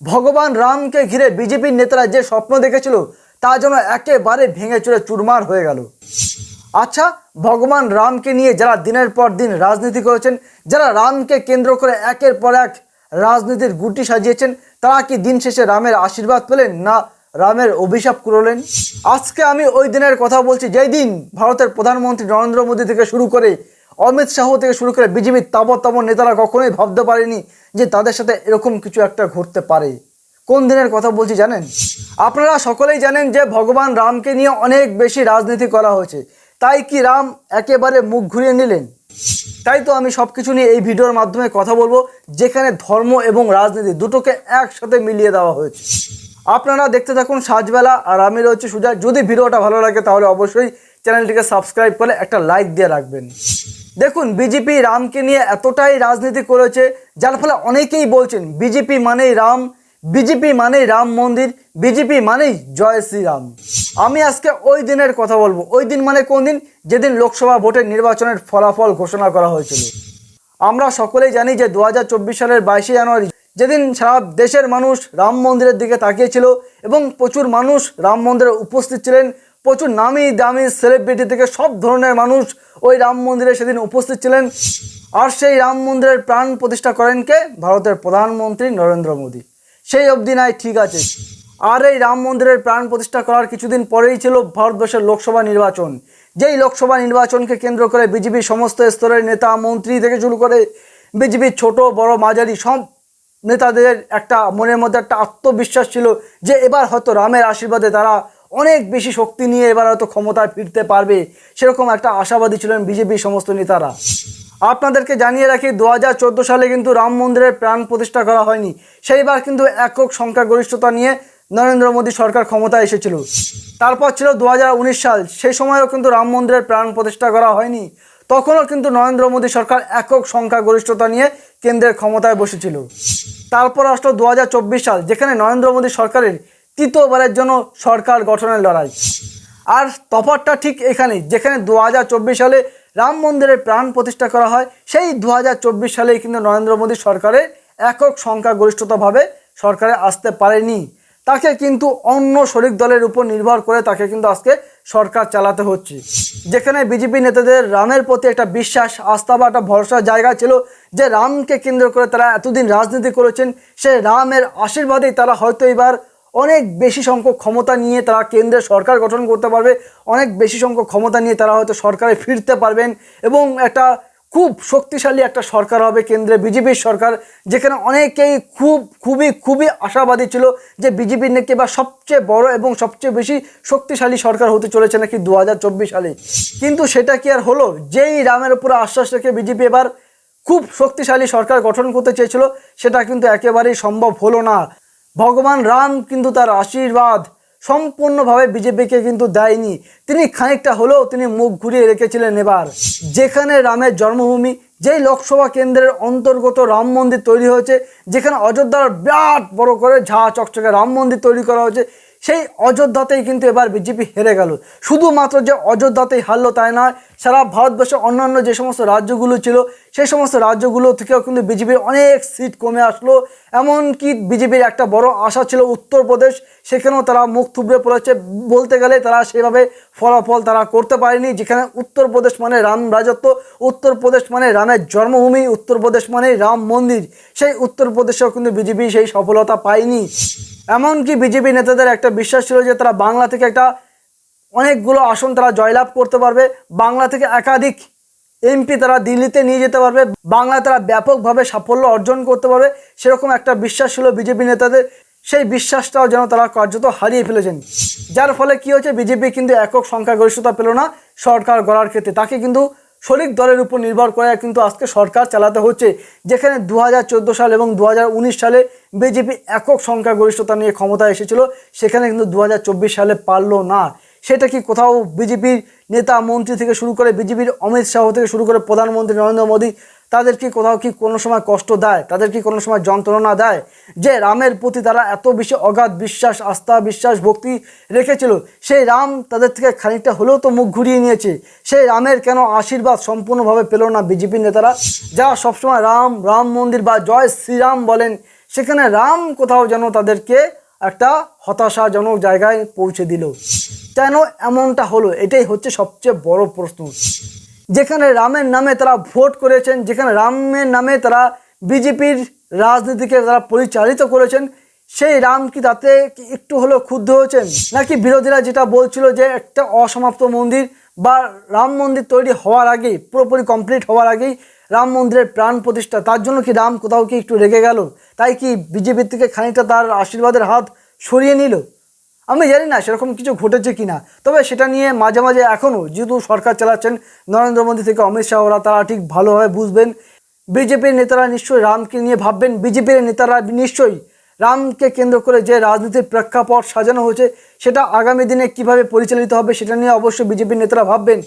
ভগবান রামকে ঘিরে বিজেপির নেতারা যে স্বপ্ন দেখেছিল, তা যেন একেবারে ভেঙে চুরে চুরমার হয়ে গেল। আচ্ছা ভগবান রামকে নিয়ে যারা দিনের পর দিন রাজনীতি করেছেন, যারা রামকে কেন্দ্র করে একের পর এক রাজনীতির গুটি সাজিয়েছেন, তারা কি দিন শেষে রামের আশীর্বাদ পেলেন না রামের অভিশাপ করলেন আজকে আমি ওই দিনের কথা বলছি, যেই দিন ভারতের প্রধানমন্ত্রী নরেন্দ্র মোদী থেকে শুরু করে অমিত শাহ থেকে শুরু করে বিজেপির তাবর তাবর নেতারা কখনোই ভাবতে পারেনি যে তাদের সাথে এরকম কিছু একটা ঘটতে পারে। কোন দিনের কথা বলছি জানেন? আপনারা সকলেই জানেন যে ভগবান রামকে নিয়ে অনেক বেশি রাজনীতি করা হয়েছে। তাই কি রাম একেবারে মুখ ঘুরিয়ে নিলেন? তাই তো আমি সব কিছু নিয়ে এই ভিডিওর মাধ্যমে কথা বলব, যেখানে ধর্ম এবং রাজনীতি দুটোকে একসাথে মিলিয়ে দেওয়া হয়েছে। আপনারা দেখতে থাকুন সাজবেলা আর আমি রয়েছে সুজা। যদি ভিডিওটা ভালো লাগে তাহলে অবশ্যই চ্যানেলটিকে সাবস্ক্রাইব করে একটা লাইক দিয়ে রাখবেন। দেখুন বিজেপি রামকে নিয়ে এতটাই রাজনীতি করেছে, যার ফলে অনেকেই বলছেন বিজেপি মানেই রাম বিজেপি মানেই রাম মন্দির বিজেপি মানেই জয় শ্রীরাম। আমি আজকে ওই দিনের কথা বলব। ওই দিন মানে কোন দিন? যেদিন লোকসভা ভোটের নির্বাচনের ফলাফল ঘোষণা করা হয়েছিল। আমরা সকলেই জানি যে দু হাজার চব্বিশ সালের বাইশে জানুয়ারি, যেদিন সারা দেশের মানুষ রাম মন্দিরের দিকে তাকিয়েছিল এবং প্রচুর মানুষ রাম মন্দিরে উপস্থিত ছিলেন। প্রচুর নামি দামি সেলিব্রিটি থেকে সব ধরনের মানুষ ওই রাম মন্দিরে সেদিন উপস্থিত ছিলেন। আর সেই রাম মন্দিরের প্রাণ প্রতিষ্ঠা করেন কে? ভারতের প্রধানমন্ত্রী নরেন্দ্র মোদী। সেই অবধি নাই, ঠিক আছে। আর এই রাম মন্দিরের প্রাণ প্রতিষ্ঠা করার কিছুদিন পরেই ছিল ভারতবর্ষের লোকসভা নির্বাচন। যেই লোকসভা নির্বাচনকে কেন্দ্র করে বিজেপির সমস্ত স্তরের নেতা, মন্ত্রী থেকে শুরু করে বিজেপির ছোট, বড়, মাঝারি সব নেতাদের একটা মনের মধ্যে একটা আত্মবিশ্বাস ছিল যে এবার হয়তো রামের আশীর্বাদে তারা অনেক বেশি শক্তি নিয়ে এবার হয়তো ক্ষমতায় ফিরতে পারবে। সেরকম একটা আশাবাদী ছিলেন বিজেপির সমস্ত নেতারা। আপনাদেরকে জানিয়ে রাখি দু হাজার চোদ্দ সালে কিন্তু রাম মন্দিরের প্রাণ প্রতিষ্ঠা করা হয়নি। সেইবার কিন্তু একক সংখ্যাগরিষ্ঠতা নিয়ে নরেন্দ্র মোদী সরকার ক্ষমতায় এসেছিল। তারপর ছিল দু হাজার উনিশ সাল। সেই সময়ও কিন্তু রাম মন্দিরের প্রাণ প্রতিষ্ঠা করা হয়নি। তখনও কিন্তু নরেন্দ্র মোদী সরকার একক সংখ্যাগরিষ্ঠতা নিয়ে কেন্দ্রের ক্ষমতায় বসেছিল। তারপর আসলো দু হাজার চব্বিশ সাল, যেখানে নরেন্দ্র মোদী সরকারের তৃতীয়বারের জন্য সরকার গঠনের লড়াই। আর তফাৎটা ঠিক এখানেই, যেখানে দু হাজার চব্বিশ সালে রাম মন্দিরের প্রাণ প্রতিষ্ঠা করা হয়, সেই দু সালেই কিন্তু নরেন্দ্র মোদী সরকারের একক সংখ্যাগরিষ্ঠতাভাবে সরকারে আসতে পারেনি। তাকে কিন্তু অন্য শরিক দলের উপর নির্ভর করে তাকে কিন্তু আজকে সরকার চালাতে হচ্ছে। যেখানে বিজেপি নেতাদের রামের প্রতি একটা বিশ্বাস, আস্থা বা একটা ভরসার জায়গা ছিল যে রামকে কেন্দ্র করে তারা এতদিন রাজনীতি করেছেন, সে রামের আশীর্বাদেই তারা হয়তো এবার অনেক বেশি সংখ্যক ক্ষমতা নিয়ে তারা কেন্দ্রে সরকার গঠন করতে পারবে, অনেক বেশি সংখ্যক ক্ষমতা নিয়ে তারা হয়তো সরকারে ফিরতে পারবেন এবং একটা খুব শক্তিশালী একটা সরকার হবে কেন্দ্রে, বিজেপির সরকার, যেখানে অনেকেই খুব, খুবই খুবই আশাবাদী ছিল যে বিজেপির নাকি বা সবচেয়ে বড় এবং সবচেয়ে বেশি শক্তিশালী সরকার হতে চলেছে নাকি দু হাজার চব্বিশ সালে। কিন্তু সেটা কি আর হলো? যেই রামের উপরে আশ্বাস রেখে বিজেপি এবার খুব শক্তিশালী সরকার গঠন করতে চেয়েছিল, সেটা কিন্তু একেবারেই সম্ভব হলো না। ভগবান রাম কিন্তু তার আশীর্বাদ সম্পূর্ণভাবে বিজেপিকে কিন্তু দেয়নি। তিনি খানিকটা হলেও তিনি মুখ ঘুরিয়ে রেখেছিলেন এবার। যেখানে রামের জন্মভূমি, যেই লোকসভা কেন্দ্রের অন্তর্গত রাম মন্দির তৈরি হয়েছে, যেখানে অযোধ্যার বিরাট বড় করে ঝা চকচকে রাম মন্দির তৈরি করা হয়েছে, সেই অযোধ্যাতেই কিন্তু এবার বিজেপি হেরে গেল। শুধুমাত্র যে অযোধ্যাতেই হারলো তাই নয় সারা ভারতবর্ষের অন্যান্য যে সমস্ত রাজ্যগুলো ছিল, সেই সমস্ত রাজ্যগুলো থেকেও কিন্তু বিজেপির অনেক সিট কমে আসলো। এমনকি বিজেপির একটা বড় আশা ছিল উত্তরপ্রদেশ, সেখানেও তারা মুখ থুবড়ে পড়েছে। বলতে গেলে তারা সেভাবে ফলাফল তারা করতে পারেনি, যেখানে উত্তরপ্রদেশ মানে রাম রাজত্ব, উত্তরপ্রদেশ মানে রামের জন্মভূমি, উত্তরপ্রদেশ মানে রাম মন্দির। সেই উত্তরপ্রদেশেও কিন্তু বিজেপি সেই সফলতা পায়নি। এমনকি বিজেপি নেতাদের একটা বিশ্বাস ছিল যে তারা বাংলা থেকে একটা অনেকগুলো আসন তারা জয়লাভ করতে পারবে। বাংলা থেকে একাধিক এমপি তারা দিল্লিতে নিয়ে যেতে পারবে। বাংলায় তারা ব্যাপকভাবে সাফল্য অর্জন করতে পারবে। সেরকম একটা বিশ্বাস ছিল বিজেপি নেতাদের। সেই বিশ্বাসটাও যেন তারা কার্যত হারিয়ে ফেলেছেন। যার ফলে কি হচ্ছে বিজেপি কিন্তু একক সংখ্যাগরিষ্ঠতা পেল না সরকার গড়ার ক্ষেত্রে। তাকে কিন্তু শরিক দলের উপর নির্ভর করে কিন্তু আজকে সরকার চালাতে হচ্ছে। যেখানে দু হাজার চোদ্দ সাল এবং দু হাজার উনিশ সালে বিজেপি একক সংখ্যাগরিষ্ঠতা নিয়ে ক্ষমতায় এসেছিল। সেখানে কিন্তু দু হাজার চব্বিশ সালে পারল না। সেটা কি কোথাও বিজেপির নেতা, মন্ত্রী থেকে শুরু করে বিজেপির অমিত শাহ থেকে শুরু করে প্রধানমন্ত্রী নরেন্দ্র মোদী, তাদের কি কোথাও কি কোনো সময় কষ্ট দেয়? তাদের কি কোনো সময় যন্ত্রণা দেয়? যে রামের প্রতি তারা এত বেশি অগাধ বিশ্বাস, আস্থা, বিশ্বাস, ভক্তি রেখেছিল, সেই রাম তাদের থেকে খানিকটা হলেও তো মুখ ঘুরিয়ে নিয়েছে। সেই রামের কেন আশীর্বাদ সম্পূর্ণভাবে পেল না বিজেপির নেতারা? যা সবসময় রাম রাম মন্দির বা জয় শ্রীরাম বলেন, সেখানে রাম কোথাও যেন তাদেরকে একটা হতাশাজনক জায়গায় পৌঁছে দিল। কেন এমনটা হলো? এটাই হচ্ছে সবচেয়ে বড় প্রশ্ন। যেখানে রামের নামে তারা ভোট করেছেন, যেখানে রামের নামে তারা বিজেপির রাজনীতিকে তারা পরিচালিত করেছেন, সেই রাম কি তাতে একটু হলেও ক্ষুব্ধ হয়েছেন? নাকি বিরোধীরা যেটা বলছিল যে একটা অসমাপ্ত মন্দির বা রাম মন্দির তৈরি হওয়ার আগেই, পুরোপুরি কমপ্লিট হওয়ার আগেই রাম মন্দিরের প্রাণ প্রতিষ্ঠা, তার জন্য কি রাম কোথাও কি একটু রেগে গেল? তাই কি বিজেপির থেকে খানিকটা তার আশীর্বাদের হাত সরিয়ে নিল? আমি জানি না সেরকম কিছু ঘটেছে কি না তবে সেটা নিয়ে মাঝে মাঝে এখনও যেহেতু সরকার চালাচ্ছেন, নরেন্দ্র মোদী থেকে অমিত শাহ, ওরা তারা ঠিক ভালোভাবে বুঝবেন। বিজেপির নেতারা নিশ্চয়ই রামকে নিয়ে ভাববেন। বিজেপির নেতারা নিশ্চয়ই রামকে কেন্দ্র করে যে রাজনীতির প্রেক্ষাপট সাজানো হয়েছে, সেটা আগামী দিনে কীভাবে পরিচালিত হবে সেটা নিয়ে অবশ্যই বিজেপির নেতারা ভাববেন।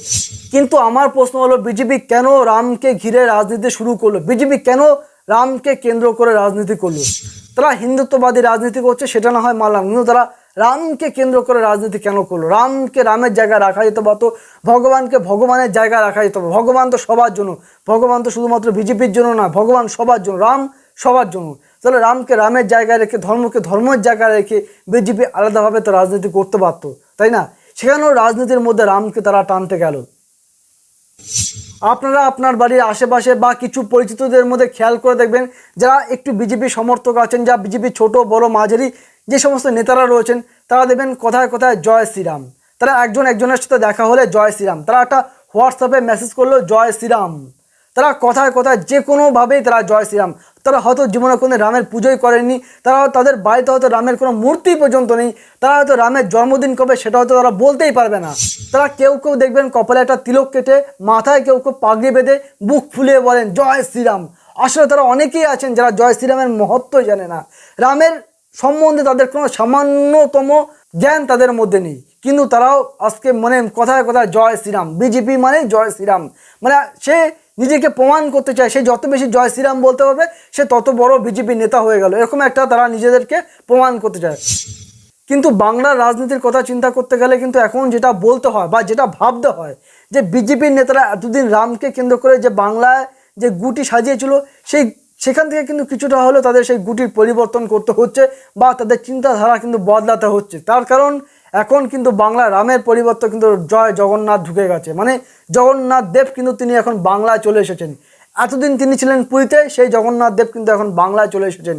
কিন্তু আমার প্রশ্ন হলো, বিজেপি কেন রামকে ঘিরে রাজনীতি শুরু করল? বিজেপি কেন রামকে কেন্দ্র করে রাজনীতি করল? তারা হিন্দুত্ববাদী রাজনীতি করছে, সেটা না হয় মানলাম কিন্তু তারা রামকে কেন্দ্র করে রাজনীতি কেন করল? রামকে রামের জায়গায় রাখা যেত বা তো ভগবানকে ভগবানের জায়গায় রাখা যেত। ভগবান তো সবার জন্য, ভগবান তো শুধুমাত্র বিজেপির জন্য না, ভগবান সবার জন্য, রাম সবার জন্য। তাহলে রামকে, রামের জায়গায় রেখে, ধর্মকে, ধর্মের জায়গায় রেখে বিজেপি আলাদাভাবে তো রাজনীতি করতে পারতো, তাই না? সেখানেও রাজনীতির মধ্যে রামকে তারা টানতে গেল। আপনারা আপনার বাড়ির আশেপাশে বা কিছু পরিচিতদের মধ্যে খেয়াল করে দেখবেন, যারা একটু বিজেপি সমর্থক আছেন, যা বিজেপি ছোট, বড়, মাঝারি, যে সমস্ত নেতারা রয়েছেন, তারা দেখবেন কোথায় কোথায় জয় শ্রীরাম। তারা একজন একজনের সাথে দেখা হলে জয় শ্রীরাম। তারা একটা হোয়াটসঅ্যাপে মেসেজ করল, জয় শ্রীরাম। তারা কথায় কথায় যে কোনোভাবেই তারা জয় শ্রীরাম। তারা হয়তো জীবনে কোনো রামের পুজোই করেনি তারা তাদের বাড়িতে হয়তো রামের কোনো মূর্তি পর্যন্ত নেই, তারা হয়তো রামের জন্মদিন কবে সেটা হয়তো তারা বলতেই পারবে না। তারা কেউ কেউ দেখবেন কপালে একটা তিলক কেটে মাথায় কেউ কেউ পাগড়ি বেঁধে বুক ফুলিয়ে বলেন, জয় শ্রীরাম। আসলে তারা অনেকেই আছেন যারা জয় শ্রীরামের মহত্বই জানে না। রামের সম্বন্ধে তাদের কোনো সামান্যতম জ্ঞান তাদের মধ্যে নেই। কিন্তু তারাও আজকে মনে কথায় কথায় জয় শ্রীরাম, বিজেপি মানে জয় শ্রীরাম। মানে সে নিজেকে প্রমাণ করতে চায়, সে যত বেশি জয় শ্রীরাম বলতে পারবে, সে তত বড় বিজেপি নেতা হয়ে গেল। এরকম একটা তারা নিজেদেরকে প্রমাণ করতে চায়। কিন্তু বাংলার রাজনীতির কথা চিন্তা করতে গেলে কিন্তু এখন যেটা বলতে হয় বা যেটা ভাবতে হয়, যে বিজেপির নেতারা এতদিন রামকে কেন্দ্র করে যে বাংলায় যে গুটি সাজিয়েছিল, সেই সেখান থেকে কিন্তু কিছুটা হলেও তাদের সেই গুটির পরিবর্তন করতে হচ্ছে বা তাদের চিন্তাধারা কিন্তু বদলাতে হচ্ছে। তার কারণ এখন কিন্তু বাংলা রামের পরিবর্তন কিন্তু জয় জগন্নাথ ঢুকে গেছে। মানে জগন্নাথ দেব কিন্তু তিনি এখন বাংলায় চলে এসেছেন। এতদিন তিনি ছিলেন পুরীতে, সেই জগন্নাথ দেব কিন্তু এখন বাংলায় চলে এসেছেন।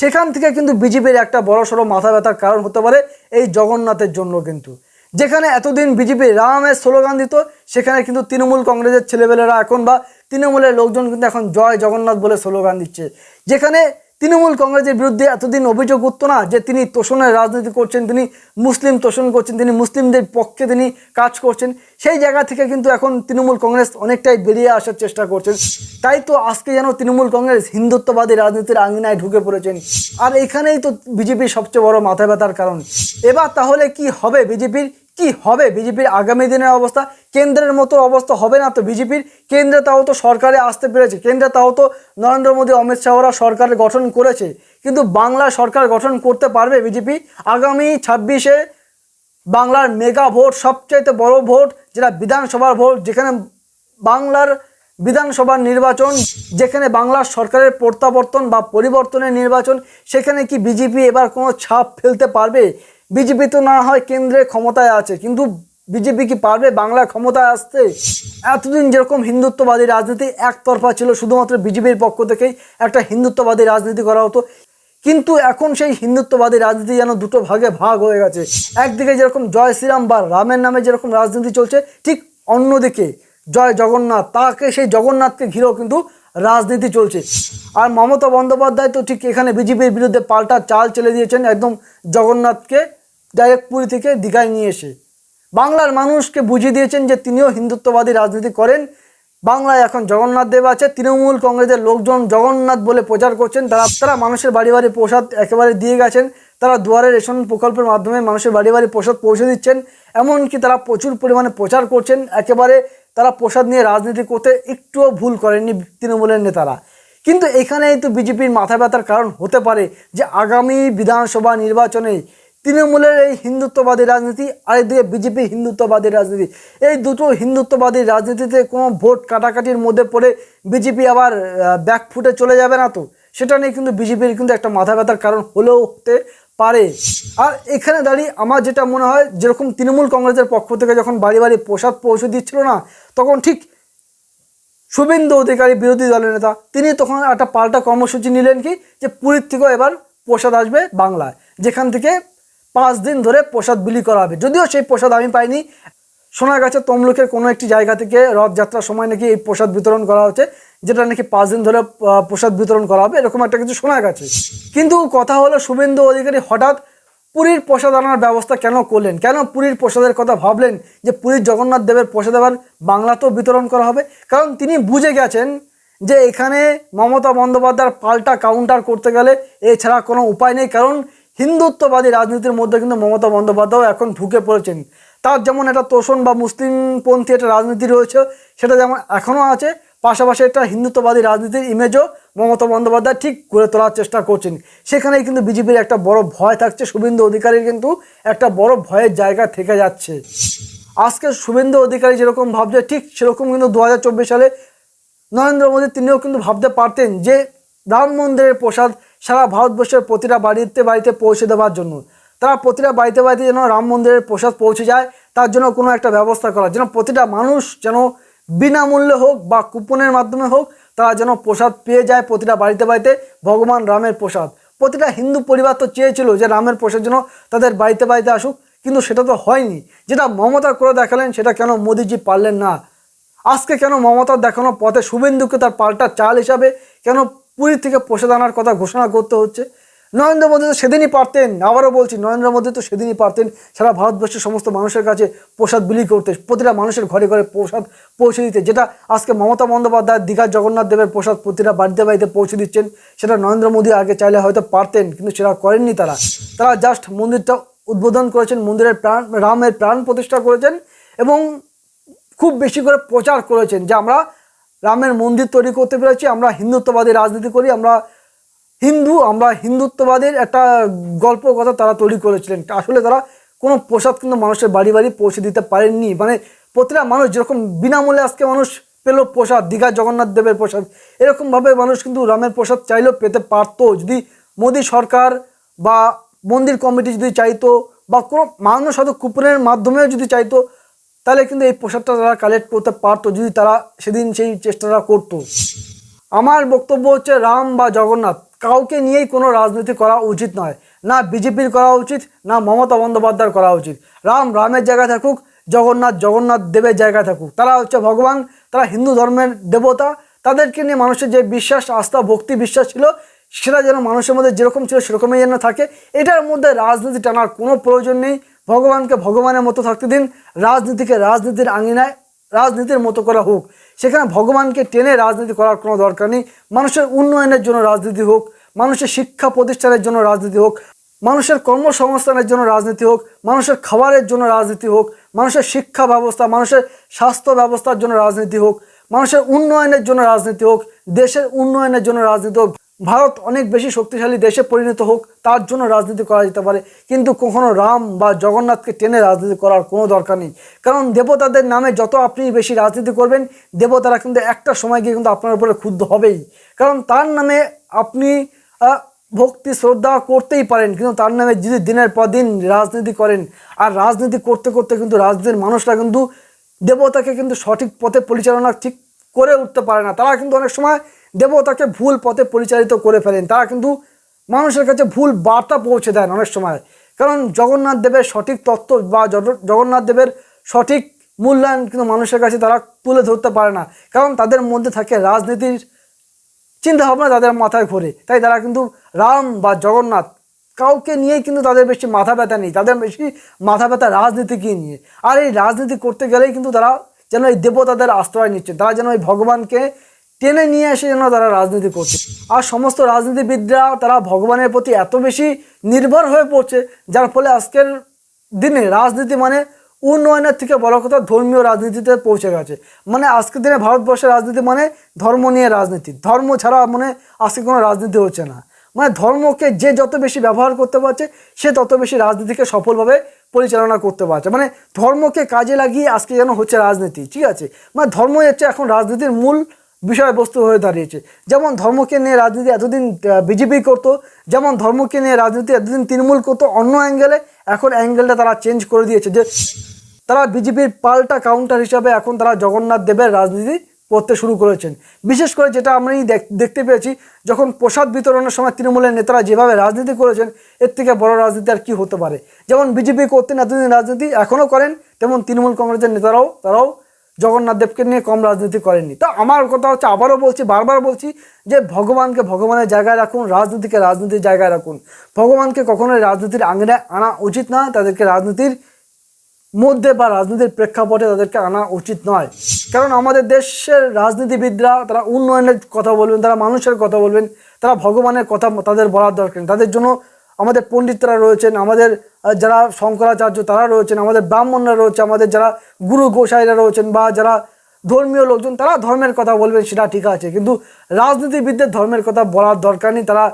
সেখান থেকে কিন্তু বিজেপির একটা বড় সড়ো মাথা ব্যথার কারণ হতে পারে এই জগন্নাথের জন্য কিন্তু। যেখানে এতদিন বিজেপি রামের স্লোগান দিত, সেখানে কিন্তু তৃণমূল কংগ্রেসের ছেলেবেলেরা এখন বা তৃণমূলের লোকজন কিন্তু এখন জয় জগন্নাথ বলে স্লোগান দিচ্ছে। যেখানে তৃণমূল কংগ্রেসের বিরুদ্ধে এতদিন অভিযোগ উঠতো না যে তিনি তোষণের রাজনীতি করছেন, তিনি মুসলিম তোষণ করছেন, তিনি মুসলিমদের পক্ষে তিনি কাজ করছেন। সেই জায়গা থেকে কিন্তু এখন তৃণমূল কংগ্রেস অনেকটাই বেরিয়ে আসার চেষ্টা করছেন। তাই তো আজকে যেন তৃণমূল কংগ্রেস হিন্দুত্ববাদী রাজনীতির আঙিনায় ঢুকে পড়েছেন। আর এখানেই তো বিজেপির সবচেয়ে বড় মাথা ব্যথার কারণ। এবার তাহলে কি হবে? বিজেপির কি হবে? বিজেপির আগামী দিনের অবস্থা, কেন্দ্রের মতো অবস্থা হবে না তো বিজেপির? কেন্দ্রে তাও তো সরকারে আসতে পেরেছে। কেন্দ্রে তাও তো নরেন্দ্র মোদী, অমিত শাহরা সরকার গঠন করেছে। কিন্তু বাংলা সরকার গঠন করতে পারবে বিজেপি? আগামী ছাব্বিশে বাংলার মেগা ভোট, সবচাইতে বড় ভোট, যেটা বিধানসভার ভোট, যেখানে বাংলার বিধানসভার নির্বাচন, যেখানে বাংলার সরকারের প্রত্যাবর্তন বা পরিবর্তনের নির্বাচন, সেখানে কি বিজেপি এবার কোনো ছাপ ফেলতে পারবে? বিজেপি তো না হয় কেন্দ্রে ক্ষমতায় আছে, কিন্তু বিজেপি কি পারবে? বাংলা ক্ষমতায় আসতে? এতদিন যেরকম হিন্দুত্ববাদী রাজনীতি একতরফা ছিল, শুধুমাত্র বিজেপির পক্ষ থেকেই একটা হিন্দুত্ববাদী রাজনীতি করা হতো, কিন্তু এখন সেই হিন্দুত্ববাদী রাজনীতি যেন দুটো ভাগে ভাগ হয়ে গেছে। একদিকে যেরকম জয় শ্রীরাম বা রামের নামে যেরকম রাজনীতি চলছে, ঠিক অন্যদিকে জয় জগন্নাথ, তাকে সেই জগন্নাথকে ঘিরেও কিন্তু রাজনীতি চলছে। আর মমতা বন্দ্যোপাধ্যায় তো ঠিক এখানে বিজেপির বিরুদ্ধে পাল্টা চাল চলে দিয়েছেন, একদম জগন্নাথকে ডাইরেক্ট পুরী থেকে দীঘায় নিয়ে এসে। বাংলার মানুষকে বুঝিয়ে দিয়েছেন যে তিনিও হিন্দুত্ববাদী রাজনীতি করেন। বাংলায় এখন জগন্নাথ দেব আছে, তৃণমূল কংগ্রেসের লোকজন জগন্নাথ বলে প্রচার করছেন। তারা তারা মানুষের বাড়ি বাড়ি প্রসাদ একেবারে দিয়ে গেছেন। তারা দুয়ারে রেশন প্রকল্পের মাধ্যমে মানুষের বাড়ি বাড়ি প্রসাদ পৌঁছে দিচ্ছেন। এমনকি তারা প্রচুর পরিমাণে প্রচার করছেন। একেবারে তারা প্রসাদ নিয়ে রাজনীতি করতে একটুও ভুল করেননি তৃণমূলের নেতারা। কিন্তু এখানেই তো বিজেপির মাথা ব্যথার কারণ হতে পারে যে আগামী বিধানসভা নির্বাচনে তৃণমূলের এই হিন্দুত্ববাদী রাজনীতি আর এদিকে বিজেপি হিন্দুত্ববাদী রাজনীতি। এই দুটো হিন্দুত্ববাদী রাজনীতিতে কোনো ভোট কাটাকাটির মধ্যে পড়ে বিজেপি আবার ব্যাকফুটে চলে যাবে না তো? সেটা নিয়ে কিন্তু বিজেপির কিন্তু একটা মাথা ব্যথার কারণ হলেও হতে পারে। আর এখানে দাঁড়িয়ে আমার যেটা মনে হয়, যেরকম তৃণমূল কংগ্রেসের পক্ষ থেকে যখন বাড়ি বাড়ি প্রসাদ পৌঁছে দিচ্ছিল না, তখন ঠিক শুভেন্দু অধিকারী বিরোধী দলের নেতা, তিনি তখন একটা পাল্টা কর্মসূচি নিলেন কি? যে পুরীর থেকেও এবার প্রসাদ আসবে বাংলায়, যেখান থেকে পাঁচ দিন ধরে প্রসাদ বিলি করা হবে। যদিও সেই প্রসাদ আমি পাইনি। শোনা গেছে তমলুকের কোনো একটি জায়গা থেকে রথযাত্রার সময় নাকি এই প্রসাদ বিতরণ করা হচ্ছে, যেটা নাকি পাঁচ দিন ধরে প্রসাদ বিতরণ করা হবে, এরকম একটা কিছু শোনা গেছে। কিন্তু কথা হলো, শুভেন্দু অধিকারী হঠাৎ পুরীর প্রসাদ আনার ব্যবস্থা কেন করলেন? কেন পুরীর প্রসাদের কথা ভাবলেন যে পুরীর জগন্নাথ দেবের প্রসাদ আবার বাংলাতেও বিতরণ করা হবে? কারণ তিনি বুঝে গেছেন যে এখানে মমতা বন্দ্যোপাধ্যায়ের পাল্টা কাউন্টার করতে গেলে এছাড়া কোনো উপায় নেই। কারণ হিন্দুত্ববাদী রাজনীতির মধ্যে কিন্তু মমতা বন্দ্যোপাধ্যায় এখন ঢুকে পড়েছেন। তার যেমন একটা তোষণ বা মুসলিমপন্থী একটা রাজনীতি রয়েছে, সেটা যেমন এখনও আছে, পাশাপাশি একটা হিন্দুত্ববাদী রাজনীতির ইমেজও মমতা বন্দ্যোপাধ্যায় ঠিক গড়ে তোলার চেষ্টা করছেন। সেখানেই কিন্তু বিজেপির একটা বড় ভয় থাকছে, শুভেন্দু অধিকারীর কিন্তু একটা বড় ভয়ের জায়গা থেকে যাচ্ছে। আজকে শুভেন্দু অধিকারী যেরকম ভাবছে, ঠিক সেরকম কিন্তু দু হাজার চব্বিশ সালে নরেন্দ্র মোদী তিনিও কিন্তু ভাবতে পারতেন যে রাম মন্দিরের প্রসাদ সারা ভারতবর্ষের প্রতিটা বাড়িতে বাড়িতে পৌঁছে দেওয়ার জন্য। তারা প্রতিটা বাড়িতে বাড়িতে যেন রাম মন্দিরের প্রসাদ পৌঁছে যায়, তার জন্য কোনো একটা ব্যবস্থা করা। যেন প্রতিটা মানুষ যেন বিনামূল্যে হোক বা কুপনের মাধ্যমে হোক, তারা যেন প্রসাদ পেয়ে যায় প্রতিটা বাড়িতে বাড়িতে ভগবান রামের প্রসাদ। প্রতিটা হিন্দু পরিবার তো চেয়েছিল যে রামের প্রসাদ যেন তাদের বাড়িতে বাড়িতে আসুক, কিন্তু সেটা তো হয়নি। যেটা মমতা করে দেখালেন, সেটা কেন মোদিজি পারলেন না? আজকে কেন মমতার দেখানো পথে শুভেন্দুকে তার পাল্টা চাল হিসাবে কেন পুরী থেকে প্রসাদ আনার কথা ঘোষণা করতে হচ্ছে। নরেন্দ্র মোদী তো সেদিনই পারতেন, আবারও বলছি, নরেন্দ্র মোদী তো সেদিনই পারতেন সারা ভারতবর্ষের সমস্ত মানুষের কাছে প্রসাদ বিলি করতে, প্রতিটা মানুষের ঘরে ঘরে প্রসাদ পৌঁছে দিতে, যেটা আজকে মমতা বন্দ্যোপাধ্যায় দীঘার জগন্নাথ দেবের প্রসাদ প্রতিটা বাড়িতে বাড়িতে পৌঁছে দিচ্ছেন, সেটা নরেন্দ্র মোদী আগে চাইলে হয়তো পারতেন, কিন্তু সেটা করেননি তারা। তারা জাস্ট মন্দিরটা উদ্বোধন করেছেন, মন্দিরের প্রাণ, রামের প্রাণ প্রতিষ্ঠা করেছেন এবং খুব বেশি করে প্রচার করেছেন যে আমরা রামের মন্দির তৈরি করতে পেরেছি, আমরা হিন্দুত্ববাদী রাজনীতি করি, আমরা হিন্দু, আমরা হিন্দুত্ববাদের একটা গল্প কথা তারা তৈরি করেছিলেন। আসলে তারা কোনো প্রসাদ কিন্তু মানুষের বাড়ি বাড়ি পৌঁছে দিতে পারেননি। মানে প্রতিটা মানুষ যেরকম বিনামূল্যে আজকে মানুষ পেল প্রসাদ, দীঘা জগন্নাথ দেবের প্রসাদ, এরকমভাবে মানুষ কিন্তু রামের প্রসাদ চাইলেও পেতে পারতো। যদি মোদী সরকার বা মন্দির কমিটি যদি চাইতো বা কোনো মানুষ হয়তো কুপনের মাধ্যমেও যদি চাইতো তাহলে কিন্তু এই প্রসাদটা তারা কালেক্ট করতে পারতো যদি তারা সেদিন সেই চেষ্টাটা করতো। আমার বক্তব্য হচ্ছে রাম বা জগন্নাথ, কাউকে নিয়েই কোনো রাজনীতি করা উচিত নয়। না বিজেপির করা উচিত, না মমতা বন্দ্যোপাধ্যায়ের করা উচিত। রাম রামের জায়গায় থাকুক, জগন্নাথ জগন্নাথ দেবের জায়গায় থাকুক। তারা হচ্ছে ভগবান, তারা হিন্দু ধর্মের দেবতা। তাদেরকে নিয়ে মানুষের যে বিশ্বাস, আস্থা, ভক্তি বিশ্বাস ছিল, সেটা যেন মানুষের মধ্যে যেরকম ছিল সেরকমই যেন থাকে। এটার মধ্যে রাজনীতি টানার কোনো প্রয়োজন নেই। ভগবানকে ভগবানের মতো থাকতে দিন, রাজনীতিকে রাজনীতির আঙিনায়, রাজনীতির মতো করা হোক। সেখানে ভগবানকে টেনে রাজনীতি করার কোনো দরকার নেই। মানুষের উন্নয়নের জন্য রাজনীতি হোক, মানুষের শিক্ষা প্রতিষ্ঠানের জন্য রাজনীতি হোক, মানুষের কর্মসংস্থানের জন্য রাজনীতি হোক, মানুষের খাবারের জন্য রাজনীতি হোক, মানুষের শিক্ষা ব্যবস্থা, মানুষের স্বাস্থ্য ব্যবস্থার জন্য রাজনীতি হোক, মানুষের উন্নয়নের জন্য রাজনীতি হোক, দেশের উন্নয়নের জন্য রাজনীতি হোক। ভারত অনেক বেশি শক্তিশালী দেশে পরিণত হোক, তার জন্য রাজনীতি করা যেতে পারে। কিন্তু কখনো রাম বা জগন্নাথকে টেনে রাজনীতি করার কোনো দরকার নেই। কারণ দেবতাদের নামে যত আপনি বেশি রাজনীতি করবেন, দেবতারা কিন্তু একটা সময় গিয়ে কিন্তু আপনার উপরে ক্ষুব্ধ হবেই। কারণ তার নামে আপনি ভক্তি, শ্রদ্ধা করতেই পারেন, কিন্তু তার নামে যদি দিনের পর দিন রাজনীতি করেন, আর রাজনীতি করতে করতে কিন্তু রাজনীতির মানুষরা কিন্তু দেবতাকে কিন্তু সঠিক পথে পরিচালনা ঠিক করে উঠতে পারে না। তারা কিন্তু অনেক সময় দেবতাকে ভুল পথে পরিচালিত করে ফেলেন। তারা কিন্তু মানুষের কাছে ভুল বার্তা পৌঁছে দেন অনেক সময়। কারণ জগন্নাথ দেবের সঠিক তত্ত্ব বা জগ- জগন্নাথ দেবের সঠিক মূল্যায়ন কিন্তু মানুষের কাছে তারা তুলে ধরতে পারে না। কারণ তাদের মধ্যে থাকে রাজনীতির চিন্তা ভাবনা তাদের মাথায় ঘোরে। তাই তারা কিন্তু রাম বা জগন্নাথ কাউকে নিয়েই কিন্তু তাদের বেশি মাথা ব্যথা নেই। তাদের বেশি মাথা ব্যথা রাজনীতিকে নিয়ে। আর এই রাজনীতি করতে গেলেই কিন্তু তারা যেন এই দেবতাদের আশ্রয় নিচ্ছে। তারা যেন এই ভগবানকে টেনে নিয়ে এসে যেন তারা রাজনীতি করছে। আর সমস্ত রাজনীতিবিদরা, তারা ভগবানের প্রতি এত বেশি নির্ভর হয়ে পড়ছে, যার ফলে আজকের দিনে রাজনীতি মানে উন্নয়নের থেকে বড় কথা ধর্মীয় রাজনীতিতে পৌঁছে গেছে। মানে আজকের দিনে ভারতবর্ষের রাজনীতি মানে ধর্ম নিয়ে রাজনীতি। ধর্ম ছাড়া মানে আজকে কোনো রাজনীতি হচ্ছে না। মানে ধর্মকে যে যত বেশি ব্যবহার করতে পারছে, সে তত বেশি রাজনীতিকে সফলভাবে পরিচালনা করতে পারছে। মানে ধর্মকে কাজে লাগিয়ে আজকে যেন হচ্ছে রাজনীতি, ঠিক আছে? মানে ধর্মই হচ্ছে এখন রাজনীতির মূল বিষয়বস্তু হয়ে দাঁড়িয়েছে। যেমন ধর্মকে নিয়ে রাজনীতি এতদিন বিজেপি করতো, যেমন ধর্মকে নিয়ে রাজনীতি এতদিন তৃণমূল করতো, অন্য অ্যাঙ্গেলে এখন অ্যাঙ্গেলটা তারা চেঞ্জ করে দিয়েছে যে তারা বিজেপির পাল্টা কাউন্টার হিসাবে এখন তারা জগন্নাথ দেবের রাজনীতি করতে শুরু করেছেন। বিশেষ করে যেটা আমি দেখ- দেখতে পেয়েছি, যখন প্রসাদ বিতরণের সময় তৃণমূলের নেতারা যেভাবে রাজনীতি করেছেন, এর থেকে বড় রাজনীতি আর কী হতে পারে? যেমন বিজেপি করতেন, এতদিন রাজনীতি এখনও করেন, তেমন তৃণমূল কংগ্রেসের নেতারাও, তারাও জগন্নাথ দেবকে নিয়ে কম রাজনীতি করেননি। তো আমার কথা হচ্ছে, আবারও বলছি, বারবার বলছি যে ভগবানকে ভগবানের জায়গায় রাখুন, রাজনীতিকে রাজনীতির জায়গায় রাখুন। ভগবানকে কখনোই রাজনীতির আঙিনায় আনা উচিত না তাদেরকে রাজনীতির মধ্যে বা রাজনীতির প্রেক্ষাপটে তাদেরকে আনা উচিত নয়। কারণ আমাদের দেশের রাজনীতিবিদরা, তারা উন্নয়নের কথা বলবেন, তারা মানুষের কথা বলবেন, তারা ভগবানের কথা তাদের বলার দরকার তাদের জন্য আমাদের পণ্ডিতরা রয়েছেন, আমাদের যারা শঙ্করাচার্য তারা রয়েছেন, আমাদের ব্রাহ্মণরা রয়েছে, আমাদের যারা গুরু গোসাইরা রয়েছেন বা যারা ধর্মীয় লোকজন, তারা ধর্মের কথা বলবেন সেটা ঠিক আছে। কিন্তু রাজনীতিবিদদের ধর্মের কথা বলার দরকার নেই। তারা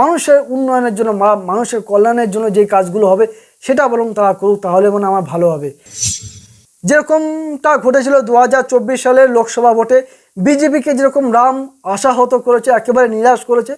মানুষের উন্নয়নের জন্য মানুষের কল্যাণের জন্য যে কাজগুলো হবে সেটা বরং তারা করুক, তাহলে মনে আমার ভালো হবে। যেরকমটা ঘটেছিল দু হাজার চব্বিশ সালের লোকসভা ভোটে, বিজেপিকে যেরকম রাম আশাহত করেছে, একেবারে নিরাশ করেছে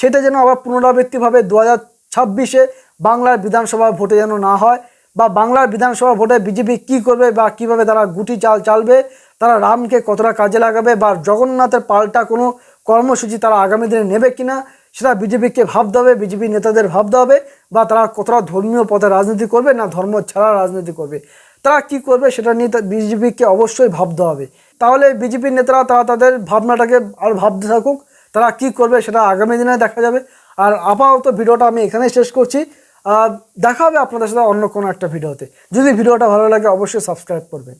সেটা যেন আবার পুনরাবৃত্তিভাবে দু হাজার ছাব্বিশে বাংলার বিধানসভা ভোটে যেন না হয় বা বাংলার বিধানসভা ভোটে বিজেপি কি করবে বা কীভাবে তারা গুটি চাল চালবে, তারা রামকে কতটা কাজে লাগাবে বা জগন্নাথের পাল্টা কোনো কর্মসূচি তারা আগামী দিনে নেবে কিনা, সেটা বিজেপিকে ভাবতে হবে, বিজেপি নেতাদের ভাবতে হবে বা তারা কতটা ধর্মীয় পথে রাজনীতি করবে না ধর্ম ছাড়া রাজনীতি করবে। তারা কি করবে সেটা নিয়ে বিজেপিকে অবশ্যই ভাবতে হবে। তাহলে বিজেপির নেতারা তারা তাদের ভাবনাটাকে আর ভাবতে থাকুক তারা কি করবে সেটা আগামী দিনে দেখা যাবে। আর আপাতত ভিডিওটা আমি এখানেই শেষ করছি। দেখা হবে আপনাদের সাথে অন্য কোনো একটা ভিডিওতে। যদি ভিডিওটা ভালো লাগে অবশ্যই সাবস্ক্রাইব করবেন।